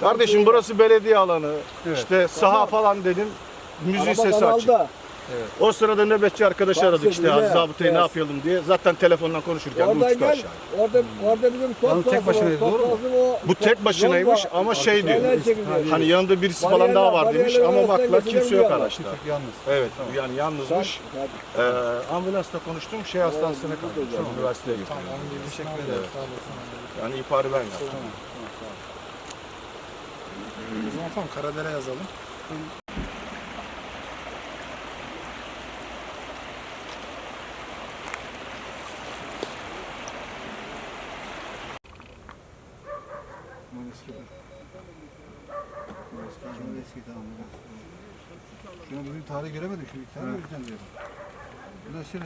Kardeşim burası belediye alanı. Evet. İşte saha falan dedim. Müziği sesi açık. Kanalda. O sırada nöbetçi arkadaşı Bak aradık işte yap, Zabıta'yı ne yapalım diye. Zaten telefondan konuşurken Oradan uçtu gel. aşağı. Orada, orada bizim top Yalnız tek başınaydı, top doğru mu? Bu tek başınaymış ama şey diyor. Çekiliyor. Hani yanında birisi falan daha var demiş ama bakla kimse yok araçta. Yalnız. Evet yani yalnızmış. Ee, ambulansla konuştum şey hastanesine kaldım. Tamam. Üniversiteye götürdüm. Gibi teşekkür ederim. Yani ihbarı ben yaptım. O zaman tamam Karadere yazalım. Bunlar eski. Bunlar eski, bunlar eski tamam. bunlar eski. Şuna bugün tarih göremedim. Bir tane o yüzden diyorum. Bu da şöyle,